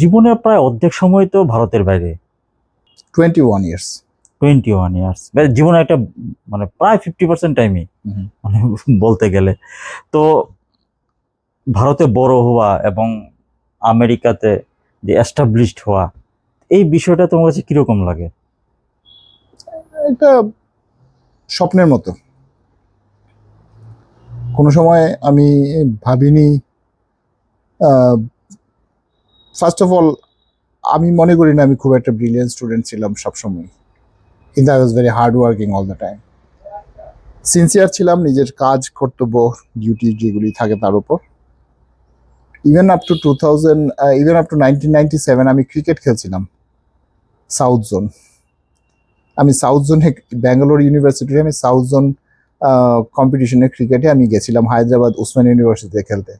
জীবনের প্রায় অর্ধেক সময় তো ভারতের বাইরে। Twenty one years twenty one years জীবনে একটা মানে প্রায় ফিফটি পার্সেন্ট টাইমই মানে বলতে গেলে। তো ভারতে বড় হওয়া এবং আমেরিকাতে যে এস্টাবলিশড হওয়া এই বিষয়টা তোমার কাছে কীরকম লাগে? এটা স্বপ্নের মতো। কোনো সময় আমি ভাবিনি ফার্স্ট অফ অল আমি মনে করি না আমি খুব একটা ব্রিলিয়েন্ট স্টুডেন্ট ছিলাম সবসময়। কিন্তু I was very hard working all the time sincere ছিলাম নিজের কাজ, কর্তব্য ডিউটি যেগুলি থাকে তার উপর। Even up to two thousand even up to nineteen ninety seven আমি ক্রিকেট খেলছিলাম। সাউথ জোন আমি সাউথ জোনে ব্যাঙ্গালোর ইউনিভার্সিটিতে আমি সাউথ জোন কম্পিটিশনে ক্রিকেটে আমি গেছিলাম, হায়দ্রাবাদ উসমান ইউনিভার্সিটিতে খেলতে।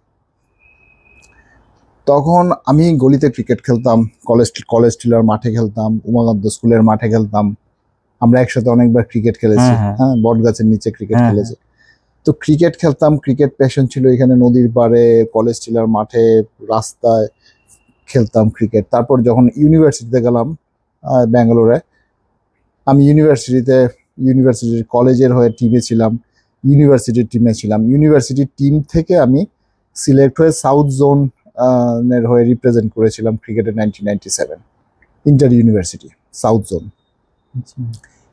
তখন আমি গলিতে ক্রিকেট খেলতাম কলেজ কলেজ টিলার মাঠে খেলতাম উমাকান্ত স্কুলের মাঠে খেলতাম। আমরা একসাথে অনেকবার ক্রিকেট খেলেছি। হ্যাঁ, হ্যাঁ। হ্যাঁ বট গাছের নিচে ক্রিকেট হ্যাঁ, খেলেছি। তো ক্রিকেট খেলতাম ক্রিকেট প্যাশন ছিল এখানে নদীর পাড়ে কলেজ টিলার মাঠে রাস্তায় খেলতাম ক্রিকেট তারপর যখন ইউনিভার্সিটিতে গেলাম ব্যাঙ্গালোরে আমি ইউনিভার্সিটিতে ইউনিভার্সিটির কলেজের হয়ে টিমে ছিলাম ইউনিভার্সিটির টিমে ছিলাম। ইউনিভার্সিটির টিম থেকে আমি সিলেক্ট হয়ে সাউথ জোন এর হয়ে রিপ্রেজেন্ট করেছিলাম ক্রিকেটে nineteen ninety seven inter university south zone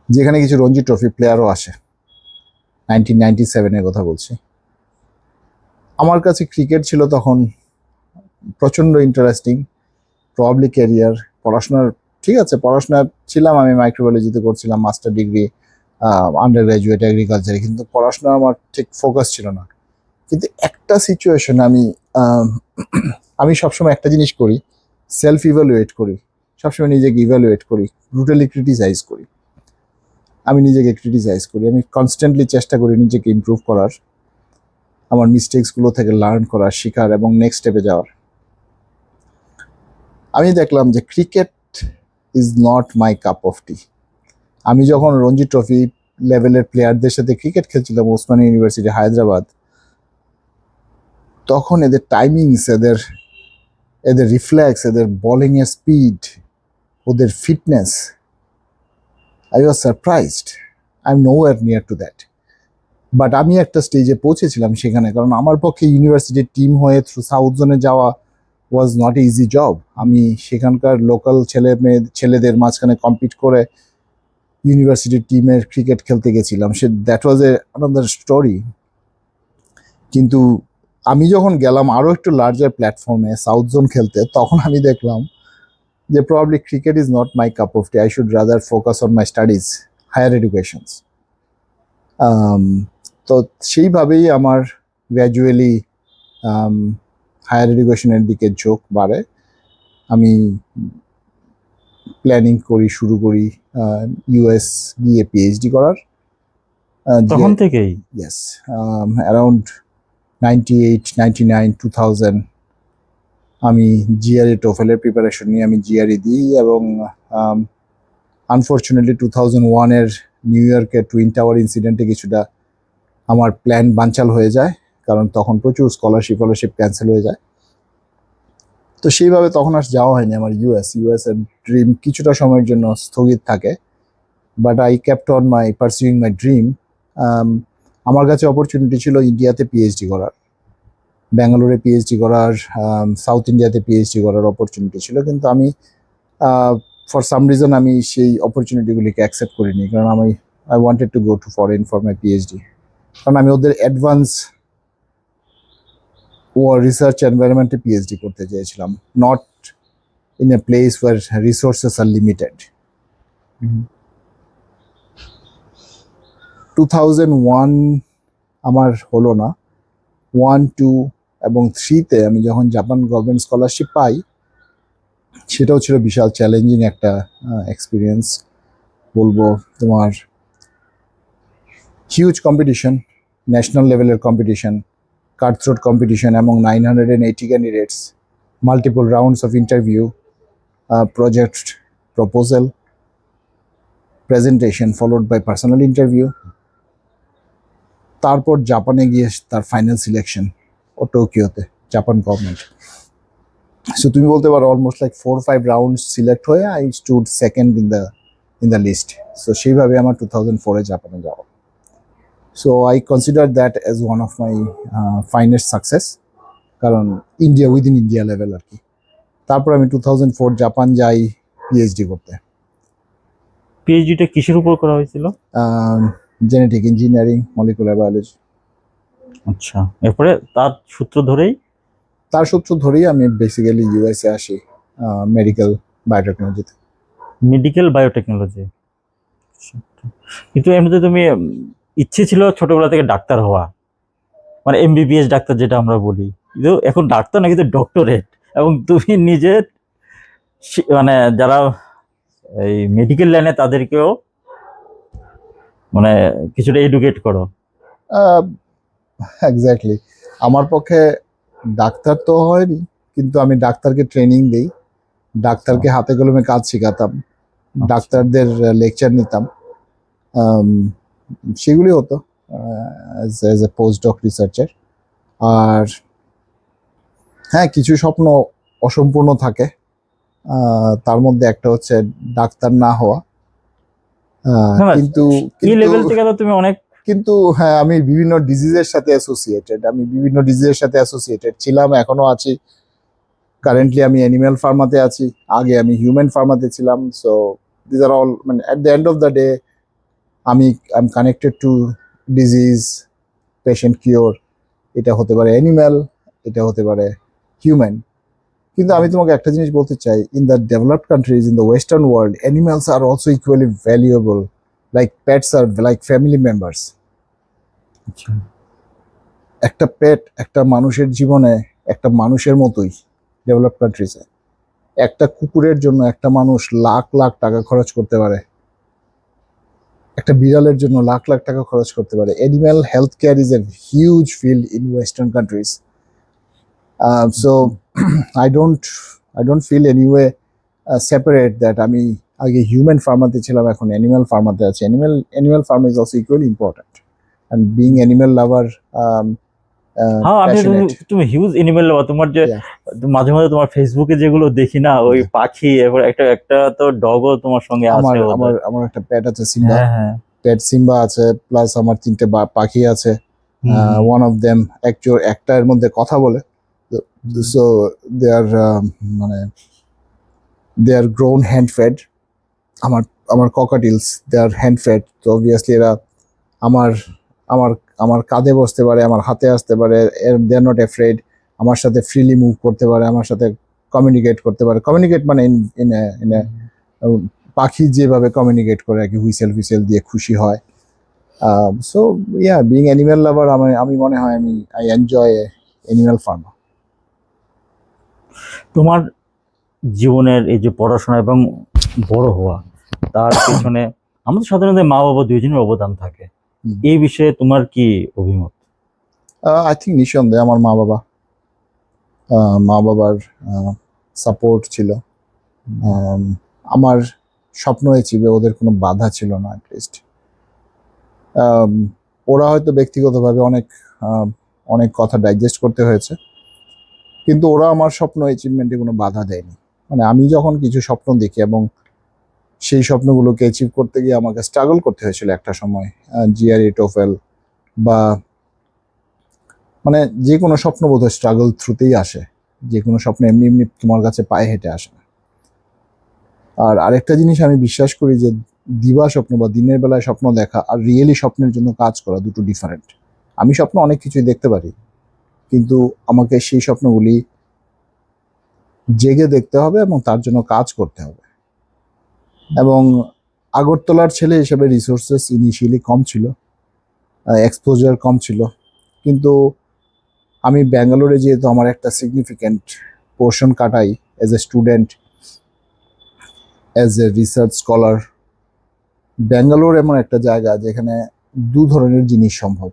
যেখানে কিছু রঞ্জি ট্রফি প্লেয়ারও আসে। নাইনটিন নাইনটি সেভেনের কথা বলছি। আমার কাছে ক্রিকেট ছিল তখন প্রচণ্ড ইন্টারেস্টিং প্রবলি ক্যারিয়ার পড়াশোনার ঠিক আছে পড়াশোনা ছিলাম আমি মাইক্রোবায়োলজিতে করছিলাম মাস্টার ডিগ্রি আন্ডার গ্র্যাজুয়েট এগ্রিকালচারে কিন্তু পড়াশোনা আমার ঠিক ফোকাস ছিল না। কিন্তু একটা সিচুয়েশন আমি আমি সবসময় একটা জিনিস করি সেলফ ইভ্যালুয়েট করি, সবসময় নিজেকে ইভ্যালুয়েট করি ব্রুটালি ক্রিটিসাইজ করি। আমি নিজেকে ক্রিটিসাইজ করি, আমি কনস্ট্যান্টলি চেষ্টা করি নিজেকে ইমপ্রুভ করার, আমার মিস্টেক্সগুলো থেকে লার্ন করার, শেখার এবং নেক্সট স্টেপে যাওয়ার। আমি দেখলাম যে cricket is not my cup of tea আমি যখন রঞ্জি ট্রফি লেভেলের প্লেয়ারদের সাথে ক্রিকেট খেলছিলাম, ওসমানী ইউনিভার্সিটি হায়দ্রাবাদ তখন এদের টাইমিংস এদের এদের রিফ্লেক্স এদের বোলিং এর স্পিড ওদের fitness I was surprised I am nowhere near to that but আমি একটা স্টেজে পৌঁছেছিলাম সেখানে, কারণ আমার পক্ষে ইউনিভার্সিটির টিম হয়ে থ্রু সাউথ জোনে যাওয়া ওয়াজ নট ইজি জব আমি সেখানকার লোকাল ছেলে মেয়ে, ছেলেদের মাঝখানে কম্পিট করে ইউনিভার্সিটির টিমের ক্রিকেট খেলতে গেছিলাম। So that was a another story কিন্তু আমি যখন গেলাম আরও একটু লার্জার প্ল্যাটফর্মে সাউথ জোন খেলতে তখন আমি দেখলাম যে probably cricket is not my cup of tea I should rather focus on my studies higher educations তো সেইভাবেই আমার গ্র্যাজুয়ালি হায়ার এডুকেশনের দিকে ঝোঁক বাড়ে। আমি প্ল্যানিং করি শুরু করি ইউএস গিয়ে পিএইচডি করার। আহ, যে- ইয়েস থেকেই around 98 99 2000 আমি জিআরই টোফেলের প্রিপারেশন নিয়ে আমি জিআরই দিই এবং আনফর্চুনেটলি টু থাউজেন্ড ওয়ানের নিউ ইয়র্কের টুইন টাওয়ার ইনসিডেন্টে কিছুটা আমার প্ল্যান বানচাল হয়ে যায়, কারণ তখন প্রচুর স্কলারশিপ ফলোশিপ ক্যান্সেল হয়ে যায়। তো সেইভাবে তখন আর যাওয়া হয়নি আমার ইউএস এর ড্রিম কিছুটা সময়ের জন্য স্থগিত থাকে but I kept on my pursuing my dream আমার কাছে অপরচুনিটি ছিল ইন্ডিয়াতে পিএইচডি করার ব্যাঙ্গালোরে পিএইচডি করার সাউথ ইন্ডিয়াতে পিএইচডি করার অপরচুনিটি ছিল। কিন্তু আমি ফর সাম রিজন আমি সেই অপরচুনিটিগুলিকে অ্যাকসেপ্ট করিনি। কারণ আমি I wanted to go to foreign for my PhD কারণ আমি ওদের অ্যাডভান্স ও রিসার্চ এনভায়রনমেন্টে পিএইচডি করতে চেয়েছিলাম। Not in a place where resources are limited two thousand one আমার হলো না। ওয়ান টু এবং থ্রিতে আমি যখন জাপান গভর্নমেন্ট স্কলারশিপ পাই, সেটাও ছিল বিশাল চ্যালেঞ্জিং একটা এক্সপিরিয়েন্স বলব তোমার হিউজ কম্পিটিশন ন্যাশনাল লেভেলের কম্পিটিশন কার্থ্রোট কম্পিটিশন এবং nine hundred and eighty candidates multiple rounds of interview project proposal presentation followed by personal interview তারপর জাপানে গিয়ে তার ফাইনাল সিলেকশন ও টোকিওতে জাপান গভর্নমেন্ট সো তুমি বলতে পারো almost like four five round select হয়ে I stood second in the in the list so সেইভাবে আমার টু থাউজেন্ড ফোরে জাপানে যাওয়া। So I consider that as one of my finest success কারণ ইন্ডিয়া উইদিন ইন্ডিয়া লেভেল আর কি। তারপর আমি টু থাউজেন্ড ফোর জাপান যাই পিএইচডি করতে। পিএইচডিটা কিসের উপর করা হয়েছিল? জেনেটিক ইঞ্জিনিয়ারিং মলিকুলার বায়োলজি আচ্ছা এরপরে তার সূত্র ধরেই? তার সূত্র ধরেই আমি বেসিক্যালি ইউএসএ আসি মেডিকেল বায়োটেকনোলজিতে মেডিকেল বায়োটেকনোলজি কিন্তু এমনিতে তুমি ইচ্ছে ছিল ছোটবেলা থেকে ডাক্তার হওয়া। মানে এমবিবিএস ডাক্তার যেটা আমরা বলি। কিন্তু এখন ডাক্তার না কিন্তু ডক্টরেট এবং তুমি নিজের মানে যারা এই মেডিকেল লাইনে তাদেরকেও মানে কিছুটা এডুকেট করো। এক্স্যাক্টলি আমার পক্ষে ডাক্তার তো হয়নি কিন্তু আমি ডাক্তারকে ট্রেনিং দিই। ডাক্তারকে হাতে কলমে কাজ শেখাতাম ডাক্তারদের লেকচার নিতাম। সেগুলি হতো as a post doc researcher আর হ্যাঁ কিছু স্বপ্ন অসম্পূর্ণ থাকে। তার মধ্যে একটা হচ্ছে ডাক্তার না হওয়া। কিন্তু এই লেভেল থেকে তো তুমি অনেক কিন্তু হ্যাঁ আমি বিভিন্ন ডিজিজের সাথে অ্যাসোসিয়েটেড আমি বিভিন্ন ডিজিজের সাথে অ্যাসোসিয়েটেড ছিলাম এখনও আছি। কারেন্টলি আমি অ্যানিম্যাল ফার্মাতে আছি আগে আমি হিউম্যান ফার্মাতে ছিলাম সো দিজ আর অল মানে at the end of the day আমি I am connected to disease patient cure এটা হতে পারে অ্যানিম্যাল এটা হতে পারে হিউম্যান কিন্তু আমি তোমাকে একটা জিনিস বলতে চাই in the developed countries in the western world animals are also equally valuable like pets are like family members একটা পেট একটা মানুষের জীবনে একটা মানুষের মতোই ডেভেলপ কান্ট্রিজে একটা কুকুরের জন্য একটা মানুষ লাখ লাখ টাকা খরচ করতে পারে। একটা বিড়ালের জন্য লাখ লাখ টাকা খরচ করতে পারে। Animal health care is a huge field in western countries so I don't I don't feel anyway separate that আমি আগে হিউম্যান ফার্মাতে ছিলাম এখন অ্যানিম্যাল ফার্মাতে আছি। Animal animal pharm is also equally important and being animal lover হ্যাঁ আমি তুমি হিউজ এনিমেল তোমার যে মাঝে মাঝে তোমার ফেসবুকে যেগুলো দেখি না ওই পাখি এবার একটা একটা তো ডগও তোমার সঙ্গে আছে আমার আমার একটা প্যাট আছে সিম্বা প্যাট সিম্বা আছে প্লাস আমার তিনটে পাখি আছে। ওয়ান অফ দেম একচুয়াল একটা এর মধ্যে কথা বলে। সো দে আর মানে they are grown hand fed আমার আমার cockatiels they are hand fed তো অবভিয়াসলি এরা আমার আমার আমার কাঁধে বসতে পারে, আমার হাতে আসতে পারে দে আর নট এফ্রেড আমার সাথে ফ্রিলি মুভ করতে পারে, আমার সাথে কমিউনিকেট করতে পারে। কমিউনিকেট মানে ইন ইন ইন পাখি যেভাবে কমিউনিকেট করে আর কি হুইসেল হুইসেল দিয়ে খুশি হয়। So yeah being animal lover আমি আমি মনে হয় আমি আই এনজয় অ্যানিম্যাল ফার্ম তোমার জীবনের এই যে পড়াশোনা এবং বড় হওয়া তার পিছনে আমাদের সাধারণত মা বাবা দুইজনের অবদান থাকে। এই বিষয়ে তোমার কি অভিমত? আই থিঙ্ক নিঃসন্দেহে আমার মা বাবা মা বাবার সাপোর্ট ছিল। আমার স্বপ্ন হয়েছিল ওদের কোনো বাধা ছিল না অ্যাটলিস্ট ওরা হয়তো ব্যক্তিগতভাবে অনেক অনেক কথা ডাইজেস্ট করতে হয়েছে। কিন্তু ওরা আমার স্বপ্ন অ্যাচিভমেন্টে কোনো বাধা দেয়নি। মানে আমি যখন কিছু স্বপ্ন দেখি এবং সেই স্বপ্নগুলোকে অ্যাচিভ করতে গিয়ে আমাকে স্ট্রাগল করতে হয়েছিল একটা সময় জিআরই টোফেল বা মানে যে কোনো স্বপ্ন বোধহয় স্ট্রাগল থ্রুতেই আসে। যে কোনো স্বপ্ন এমনি এমনি তোমার কাছে পায়ে হেঁটে আসে না। আর আরেকটা জিনিস আমি বিশ্বাস করি যে দিবা স্বপ্ন বা দিনের বেলায় স্বপ্ন দেখা আর রিয়েলি স্বপ্নের জন্য কাজ করা দুটো ডিফারেন্ট আমি স্বপ্ন অনেক কিছুই দেখতে পারি কিন্তু আমাকে সেই স্বপ্নগুলি জেগে দেখতে হবে এবং তার জন্য কাজ করতে হবে। এবং আগরতলার ছেলে হিসেবে রিসোর্সেস ইনিশিয়ালি কম ছিল এক্সপোজার কম ছিল। কিন্তু আমি ব্যাঙ্গালোরে যেহেতু আমার একটা সিগনিফিক্যান্ট পোর্শন কাটাই as a student as a research scholar Bangalore এমন একটা জায়গা যেখানে দু ধরনের জিনিস সম্ভব।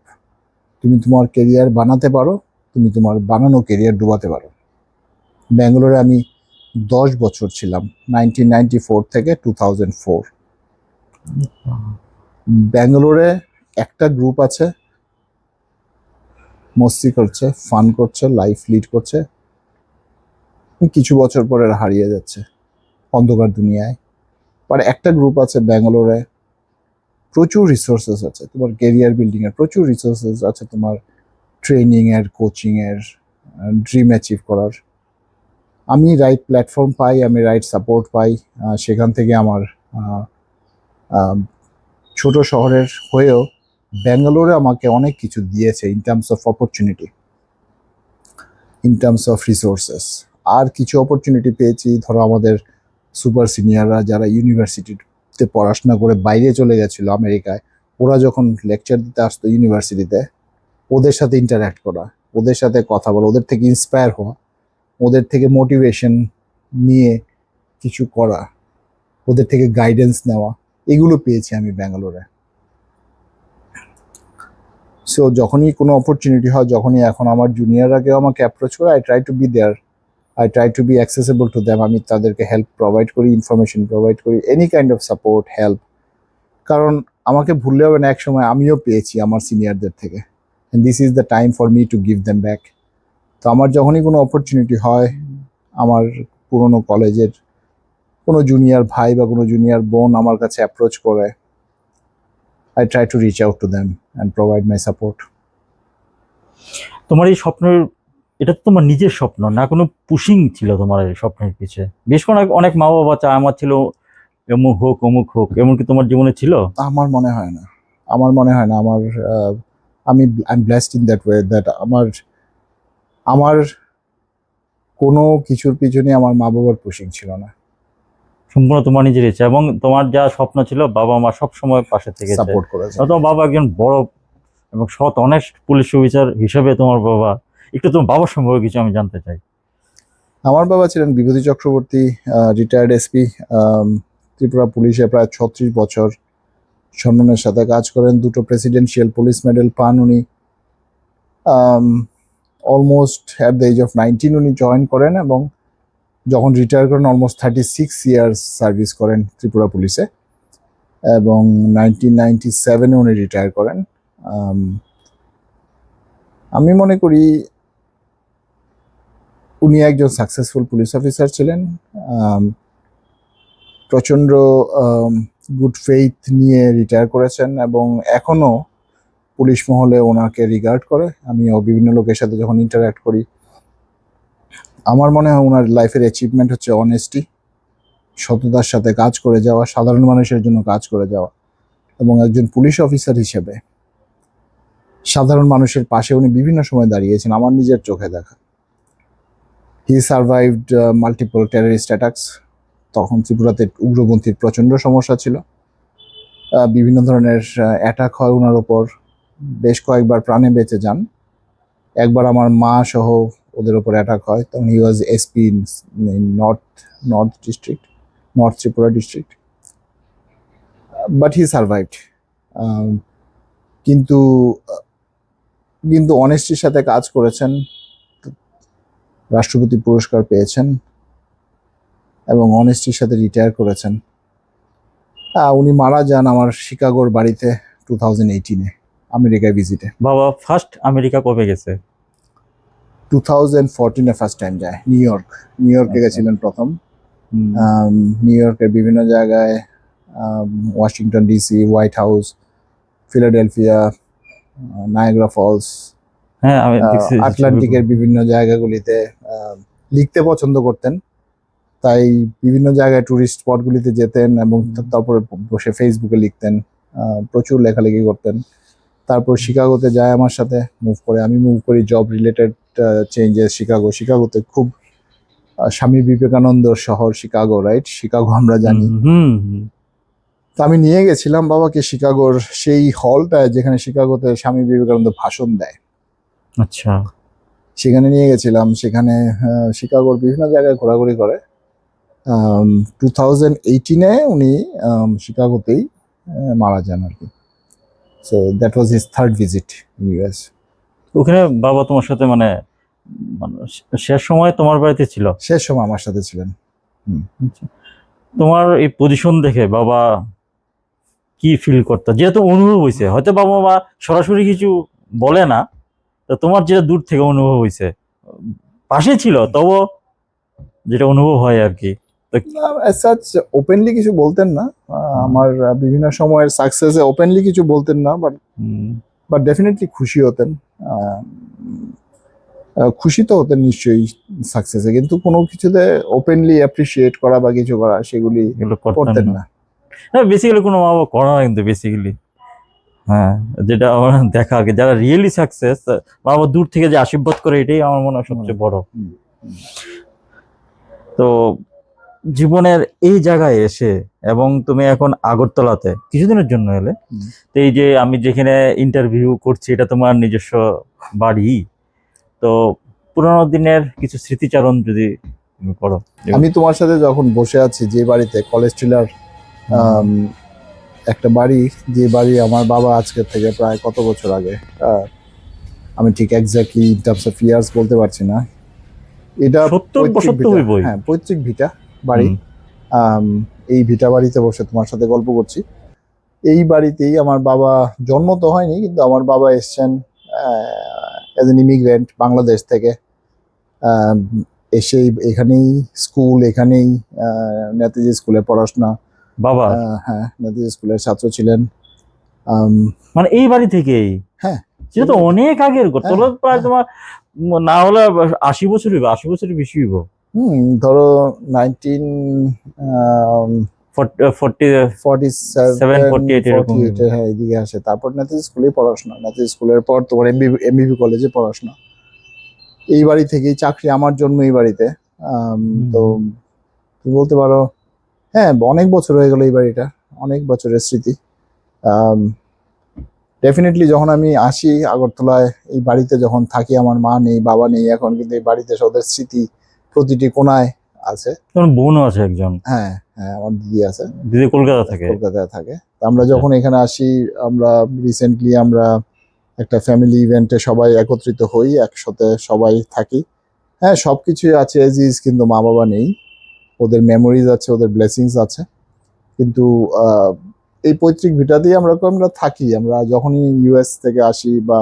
তুমি তোমার কেরিয়ার বানাতে পারো তুমি তোমার বানানো কেরিয়ার ডুবাতে পারো। ব্যাঙ্গালোরে আমি দশ বছর ছিলাম নাইনটিন নাইনটি ফোর থেকে টু থাউজেন্ড ফোর ব্যাঙ্গালোরে একটা গ্রুপ আছে, মস্তি করছে ফান করছে লাইফ লিড করছে। কিছু বছর পরে হারিয়ে যাচ্ছে, অন্ধকার দুনিয়ায়। আর একটা গ্রুপ আছে ব্যাঙ্গালোরে, প্রচুর রিসোর্সেস আছে, তোমার কেরিয়ার বিল্ডিং এর প্রচুর রিসোর্সেস আছে, তোমার ট্রেনিং এর কোচিং এর ড্রিম অ্যাচিভ করার। আমি রাইট প্ল্যাটফর্ম পাই, আমি রাইট সাপোর্ট পাই সেখান থেকে আমার ছোট শহরের হয়েও ব্যাঙ্গালোরে আমাকে অনেক কিছু দিয়েছে in terms of opportunity in terms of resources আর কিছু অপরচুনিটি পেয়েছি, ধরো আমাদের সুপার সিনিয়ররা যারা ইউনিভার্সিটিতে পড়াশোনা করে বাইরে চলে গেছিল আমেরিকায়, ওরা যখন লেকচার দিতে আসতো ইউনিভার্সিটিতে ওদের সাথে ইন্টারাক্ট করা, ওদের সাথে কথা বলা, ওদের থেকে ইন্সপায়ার হওয়া, ওদের থেকে মোটিভেশন নিয়ে কিছু করা, ওদের থেকে গাইডেন্স নেওয়া, এগুলো পেয়েছি আমি ব্যাঙ্গালোরে। সো যখনই কোনো অপরচুনিটি হয়, যখনই এখন আমার জুনিয়ররা কেউ আমাকে অ্যাপ্রোচ করে I try to be there I try to be accessible to them আমি তাদেরকে হেল্প প্রোভাইড করি ইনফরমেশন প্রোভাইড করি any kind of support help কারণ আমাকে ভুললে হবে না, এক সময় আমিও পেয়েছি আমার সিনিয়রদের থেকে। This is the time for me to give them back তো আমার যখনই কোনো অপরচুনিটি হয় আমার পুরনো কলেজের কোনো জুনিয়র ভাই বা কোনো জুনিয়র বোন আমার কাছে অ্যাপ্রোচ করে I try to reach out to them and provide my support তোমার এই স্বপ্নের এটা তো তোমার নিজের স্বপ্ন না কোনো পুশিং ছিল তোমার এই স্বপ্নের পিছে? বেশ অনেক অনেক মা বাবা চায় আমার ছিল এমুক হোক অমুক হোক এমন কি তোমার জীবনে ছিল? আমার মনে হয় না। আমার মনে হয় না আমার আমি I am blessed in that way that আমার আমার কোনো কিছুর পিছনে আমার মা বাবার পুশিং ছিল না। সম্পূর্ণ তোমার নিজের ইচ্ছা এবং তোমার যা স্বপ্ন ছিল বাবা মা সব সময় পাশে থেকে সাপোর্ট করেছে। তোমার বাবা একজন বড় এবং সৎ অনেস্ট পুলিশ অফিসার হিসেবে তোমার বাবা একটু তোমার বাবার সম্পর্কে কিছু আমি জানতে চাই। আমার বাবা ছিলেন বিভূতি চক্রবর্তী রিটায়ার্ড এসপি ত্রিপুরা পুলিশে প্রায় ছত্রিশ বছর সম্মানের সাথে কাজ করেন। দুটো প্রেসিডেন্সিয়াল পুলিশ মেডেল পান উনি। Almost at the age of nineteen উনি জয়েন করেন এবং যখন রিটায়ার করেন almost thirty six years service করেন ত্রিপুরা পুলিশে এবং নাইনটিন নাইনটি সেভেনে উনি রিটায়ার করেন। Um, আমি মনে করি উনি একজন সাকসেসফুল পুলিশ অফিসার ছিলেন। আম, প্রচণ্ড গুড ফেইথ নিয়ে রিটায়ার করেছেন এবং এখনও পুলিশ মহলে ওনাকে রিগার্ড করে। আমিও বিভিন্ন লোকের সাথে যখন ইন্টারাক্ট করি, আমার মনে হয় ওনার লাইফের অ্যাচিভমেন্ট হচ্ছে অনেস্টি সততার সাথে কাজ করে যাওয়া, সাধারণ মানুষের জন্য কাজ করে যাওয়া এবং একজন পুলিশ অফিসার হিসেবে সাধারণ মানুষের পাশে উনি বিভিন্ন সময় দাঁড়িয়েছেন, আমার নিজের চোখে দেখা। He survived multiple terrorist attacks তখন ত্রিপুরাতে উগ্রপন্থীর প্রচণ্ড সমস্যা ছিল। বিভিন্ন ধরনের অ্যাটাক হয় ওনার ওপর। বেশ কয়েকবার প্রাণে বেঁচে যান। একবার আমার মা সহ ওদের ওপর অ্যাটাক হয়। তখন he was SP north north district north Tripura district but he survived কিন্তু কিন্তু অনেস্টির সাথে কাজ করেছেন। রাষ্ট্রপতি পুরস্কার পেয়েছেন। এবং অনেস্টির সাথে রিটায়ার করেছেন। উনি মারা যান আমার শিকাগোর বাড়িতে টু থাউজেন্ড এইটিনে আমেরিকায় ভিজিটে বাবা ফার্স্ট আমেরিকা কবে গেছে? টু থাউজেন্ড ফোরটিনে ফার্স্ট টাইম যায় নিউ ইয়র্ক নিউ ইয়র্কে। গেছিলেন প্রথম। নিউ ইয়র্কের বিভিন্ন জায়গায় Washington DC White House Philadelphia Niagara Falls হ্যাঁ আটলান্টিকের বিভিন্ন জায়গাগুলিতে লিখতে পছন্দ করতেন। তাই বিভিন্ন জায়গায় টুরিস্ট স্পটগুলিতে যেতেন এবং তারপরে বসে ফেসবুকে লিখতেন প্রচুর লেখালেখি করতেন। তারপর শিকাগোতে যায় আমার সাথে মুভ করে আমি মুভ করি জব রিলেটেড চেঞ্জেস শিকাগো। শিকাগোতে খুব স্বামী বিবেকানন্দর শহর শিকাগো রাইট শিকাগো আমরা জানি। তো আমি নিয়ে গেছিলাম বাবাকে শিকাগোর সেই হলটায় যেখানে শিকাগোতে স্বামী বিবেকানন্দ ভাষণ দেয়। আচ্ছা। সেখানে নিয়ে গেছিলাম। সেখানে শিকাগোর বিভিন্ন জায়গায় ঘোরাঘুরি করে। টু থাউজেন্ড এইটিনে উনি শিকাগোতেই মারা যান আর কি। So that was his third visit US ওখানে বাবা তোমার সাথে মানে মানে শেষ সময় তোমার বাড়িতে ছিল? শেষ সময় আমার সাথে ছিলেন। আচ্ছা। তোমার এই পজিশন দেখে বাবা কি ফিল করতো? যেহেতু অনুভব হয়েছে হয়তো বাবা মা সরাসরি কিছু বলে না তো তোমার যেটা দূর থেকে অনুভব হয়েছে পাশে ছিল তবু যেটা অনুভব হয় আর কি। ওপেনলি কিছু বলতেন না। আমার বিভিন্ন সময়ের সাকসেসে ওপেনলি কিছু বলতেন না বাট বাট ডেফিনেটলি খুশি হতেন। খুশি তো হতেন নিশ্চয়ই সাকসেসে কিন্তু কোনো কিছুতে ওপেনলি অ্যাপ্রিসিয়েট করা বা কিছু করা সেগুলি করতেন না। না। হ্যাঁ বেসিক্যালি কোনো মা বাবা করে না কিন্তু বেসিক্যালি হ্যাঁ যেটা আমার দেখা আগে যারা রিয়েলি সাকসেস মা বাবা দূর থেকে যে আশীর্বাদ করে এটাই আমার মনে হয় সবচেয়ে বড়। তো জীবনের এই জায়গায় এসে এবং তুমি এখন আগরতলাতে কিছুদিনের জন্য এলে তো এই যে আমি যেখানে ইন্টারভিউ করছি এটা তোমার নিজস্ব বাড়ি। তো পুরোনো দিনের কিছু স্মৃতিচারণ যদি তুমি করো। আমি তোমার সাথে যখন বসে আছি যে বাড়িতে কলেজ টিলার একটা বাড়ি যে বাড়ি আমার বাবা আজকের থেকে প্রায় কত বছর আগে আমি ঠিক exactly in terms of years বলতে পারছি না। এটা পৈতৃক ভিটা। হ্যাঁ পৈতৃক ভিটা। বাড়ি। এই ভিটা বাড়িতে বসে তোমার সাথে গল্প করছি। এই বাড়িতেই আমার বাবা জন্ম তো হয়নি কিন্তু আমার বাবা এসছেন অ্যাজ এন ইমিগ্রেন্ট বাংলাদেশ থেকে। এসেই এখানেই স্কুল এখানেই নেতাজি স্কুলে পড়াশোনা। বাবা? হ্যাঁ নেতাজি স্কুলের ছাত্র ছিলেন। মানে এই বাড়ি থেকেই? হ্যাঁ। সেটা তো অনেক আগের কথা হ্যাঁ, প্রায় হ্যাঁ। তোমার না হলে আশি বছর হইব আশি বছরের বেশি হইব। হুম ধরো নাইনটিন 48 এরকম। হ্যাঁ এদিকে আসে। তারপর নেতাজি স্কুলে পড়াশোনা। নেতাজি স্কুলের পর তোমার এমবিবি কলেজে পড়াশোনা। এই বাড়ি থেকেই চাকরি আমার জন্ম এই বাড়িতে। তো তুমি বলতে পারো হ্যাঁ অনেক বছর হয়ে গেল এই বাড়িটা অনেক বছরের স্মৃতি। ডেফিনেটলি যখন আমি আসি আগরতলায় এই বাড়িতে যখন থাকি আমার মা নেই বাবা নেই এখন কিন্তু এই বাড়িতে ওদের স্মৃতি প্রতিটি কোনায় আছে। তোমার বোনও আছে একজন। হ্যাঁ হ্যাঁ আমার দিদি আছে। দিদি কলকাতা থাকে? কলকাতায় থাকে। তো আমরা যখন এখানে আসি আমরা রিসেন্টলি আমরা একটা ফ্যামিলি ইভেন্টে সবাই একত্রিত হই একসাথে সবাই থাকি। হ্যাঁ সব কিছুই আছে এজ ইজ কিন্তু মা বাবা নেই। ওদের মেমোরিজ আছে ওদের ব্লেসিংস আছে। কিন্তু এই পৈতৃক ভিটাতেই আমরা আমরা থাকি। আমরা যখনই ইউএস থেকে আসি বা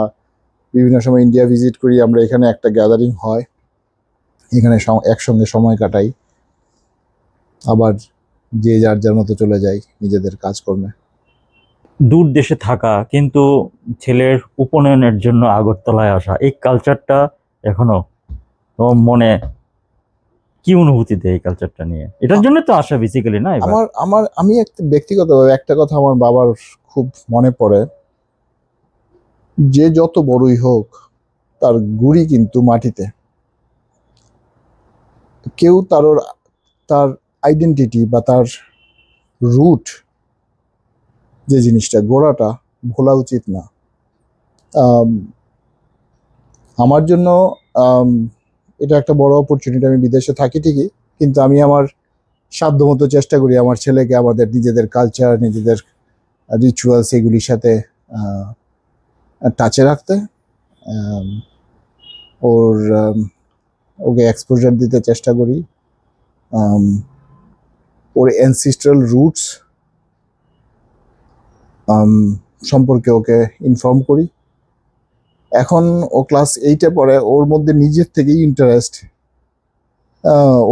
বিভিন্ন সময় ইন্ডিয়া ভিজিট করি আমরা এখানে একটা গ্যাদারিং হয়। এখানে একসঙ্গে সময় কাটাই। আবার যে যার যার মতো চলে যায় নিজেদের কাজকর্মে। দূর দেশে থাকা কিন্তু ছেলের উপনয়নের জন্য আগরতলায় আসা এই কালচারটা এখনও তোমার মনে কি অনুভূতি দেয় এই কালচারটা নিয়ে? এটার জন্য তো আসা বেসিক্যালি না আমার আমার আমি একটা ব্যক্তিগতভাবে একটা কথা আমার বাবার খুব মনে পড়ে। যে যত বড়ই হোক তার গুড়ি কিন্তু মাটিতে। কেউ তার তার আইডেন্টিটি বা তার রুট যে জিনিসটা, গোড়াটা ভোলা উচিত না। আমার জন্য এটা একটা বড় অপরচুনিটি আমি বিদেশে থাকি ঠিকই, কিন্তু আমি আমার সাধ্যমতো চেষ্টা করি আমার ছেলেকে, আমাদের নিজেদের কালচার নিজেদের রিচুয়ালস এগুলির সাথে টাচে রাখতে। ওর ওকে এক্সপোজার দিতে চেষ্টা করি। ওর অ্যানসিস্ট্রাল রুটস সম্পর্কে ওকে ইনফর্ম করি। এখন ও ক্লাস এইটে পড়ে ওর মধ্যে নিজের থেকেই ইন্টারেস্ট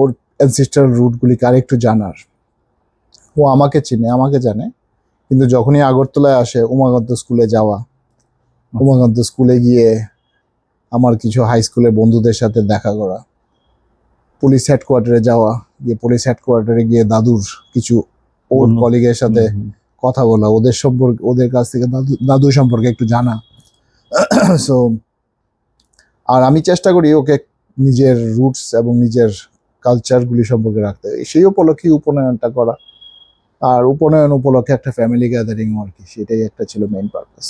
ওর অ্যানসিস্টার রুটগুলিকে আরেকটু জানার। ও আমাকে চিনে আমাকে জানে কিন্তু যখনই আগরতলায় আসে উমাকান্ত স্কুলে যাওয়া উমাকান্ত স্কুলে গিয়ে আমার কিছু হাই স্কুলের বন্ধুদের সাথে দেখা করা। পুলিশ হেডকোয়ার্টারে যাওয়া গিয়ে পুলিশ হেডকোয়ার্টারে গিয়ে দাদুর কিছু ওল্ড কলিগের সাথে। কথা বলা ওদের সম্পর্কে ওদের কাছ থেকে দাদু দাদু সম্পর্কে একটু জানা। সো আর আমি চেষ্টা করি ওকে নিজের রুটস এবং নিজের কালচারগুলি সম্পর্কে রাখতে। সেই উপলক্ষে উপনয়নটা করা। আর উপনয়ন উপলক্ষে একটা ফ্যামিলি গ্যাদারিং আর কি সেটাই একটা ছিল মেইন পারপাস